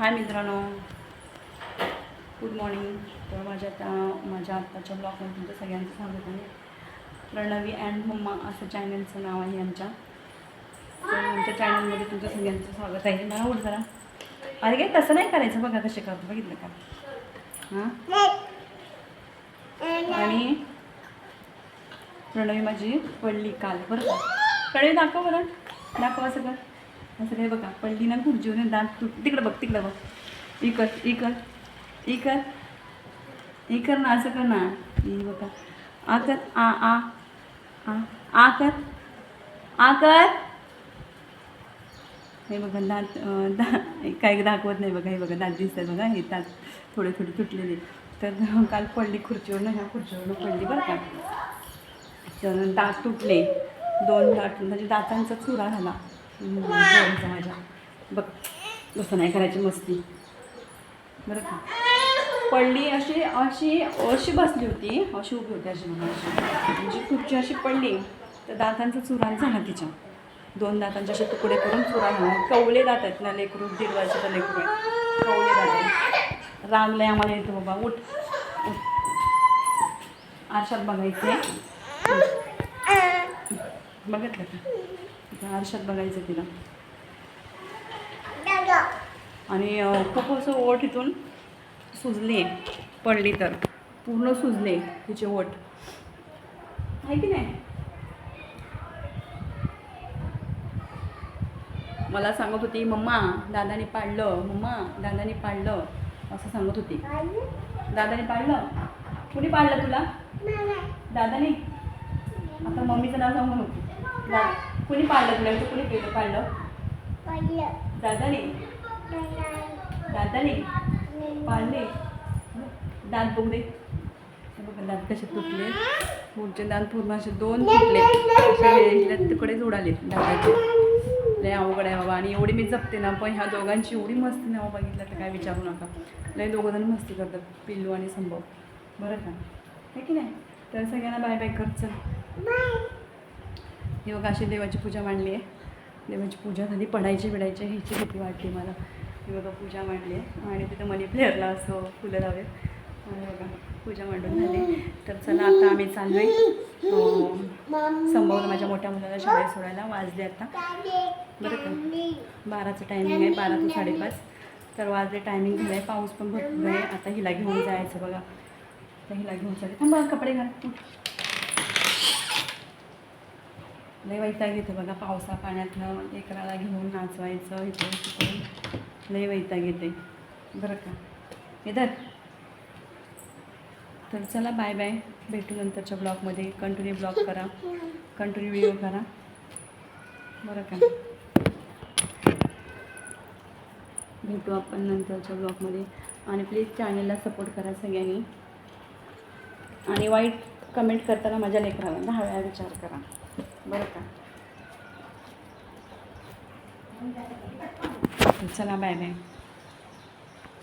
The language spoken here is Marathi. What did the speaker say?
हाय मित्रांनो. गुड मॉर्निंग तर माझ्या त्या माझ्या आत्ताच्या ब्लॉगमध्ये तुमचं सगळ्यांचं स्वागत आहे. प्रणवी अँड मम्मा असं चॅनलचं नाव आहे आमच्या. तर आमच्या चॅनलमध्ये तुमचं सगळ्यांचं स्वागत आहे. मला उठ जरा. अरे काय तसं नाही करायचं बघा कसे करतो. बघितलं का? हां? आणि प्रणवी माझी पडली काल बरं का? प्रणवी दाखव बरं. दाखव असं कर. असं काय बघा पडली ना खुर्चीवर दात तुट तिकडं बघ तिकडं बघ. इकर इकर इकर इकर कर. ना असं कर ना. बघा. आ आ आ आ आ कर आ कर. हे बघा दात दा काय दाखवत नाही बघा हे बघा दात दिसतात बघा हे दात थोडे थोडे तुटलेले. तर काल पडली खुर्चीवरनं ह्या खुर्चीवरनं पडली बरं का. तर दात तुटले. दोन दात म्हणजे दातांचा चुरा झाला. पोरीचा माझ्या बघ तसं नाही करायची मस्ती. बरं का? पडली अशी अशी अशी बसली होती अशी उभी होती अशी म्हणून अशी म्हणजे खुर्ची अशी पडली तर दातांचा चुरा झाला तिच्या. दोन दातांचे असे तुकडे करून चुरा झाला. कवले दात आहेत ना लेकरू दीड वर्षाचा लेकरू कवले दात आहे रागलंय आम्हाला येतो बाबा उठ. उठ. आरशात बघायचे बघितलं का? इथं आरशात बघायचं तिला. आणि खूप असं ओठ इथून सुजली पडली तर. पूर्ण सुजले तिचे ओठ. आहे की नाही? मला सांगत होती मम्मा दादाने पाडलं मम्मा दादाने पाडलं. असं सांगत होती. दादाने पाडलं? कुणी पाडलं तुला? दादाने. आता मम्मीचं नाव सांगू नको. दा कुणी तुला? तू कुणी केलं पाडलं दादाने? दादाने? पाडले दात बघ दे. हे बघा दात कसे तुटले. पुढचे दात पूर्ण असे दोन तुटले. असे तुकडेच उडाले दाताचे लय अवघड आहे बाबा. आणि एवढी मी जपते ना पण ह्या दोघांची एवढी मस्ती नाव बघितलं तर काय विचारू नका. लय दोघं जण मस्ती करतात पिल्लू आणि संभव. बरं का? आहे की नाही? तर सगळ्यांना बाय बाय कर चल. हे बघा अशी देवाची पूजा मांडली आहे. देवाची पूजा झाली पडायची बिडायची ह्याची भीती वाटली मला. हे बघा पूजा मांडली आहे. आणि तिथं मनी प्लेअरला असं फुलं लावेल. आणि बघा पूजा मांडून झाली. तर चला आता आम्ही चाललो आहे संभवलं माझ्या मोठ्या मुलाला शाळेत सोडायला. वाजले आता. बरं का? बाराचं टायमिंग आहे बारा ते साडेपाच. तर वाजले टायमिंग झालं आहे पाऊस पण भरपूर आहे. आता हिला घेऊन जायचं बघा. आता हिला घेऊन जायचं थांबा कपडे घाल. लय वैताग येतो बघा पावसा पाण्यातलं लेकराला घेऊन नाचवायचं इकडून तिकडून लय वैताग येते. बरं का? येतात तर चला बाय बाय भेटू नंतरच्या ब्लॉगमध्ये. कंटिन्यू ब्लॉग करा. कंटिन्यू व्हिडिओ करा. बरं का? भेटू आपण नंतरच्या ब्लॉगमध्ये. आणि प्लीज चॅनलला सपोर्ट करा सगळ्यांनी. आणि वाईट कमेंट करताना माझ्या लेकराला दहा वेळा विचार करा. बरं का. चला बाय बाय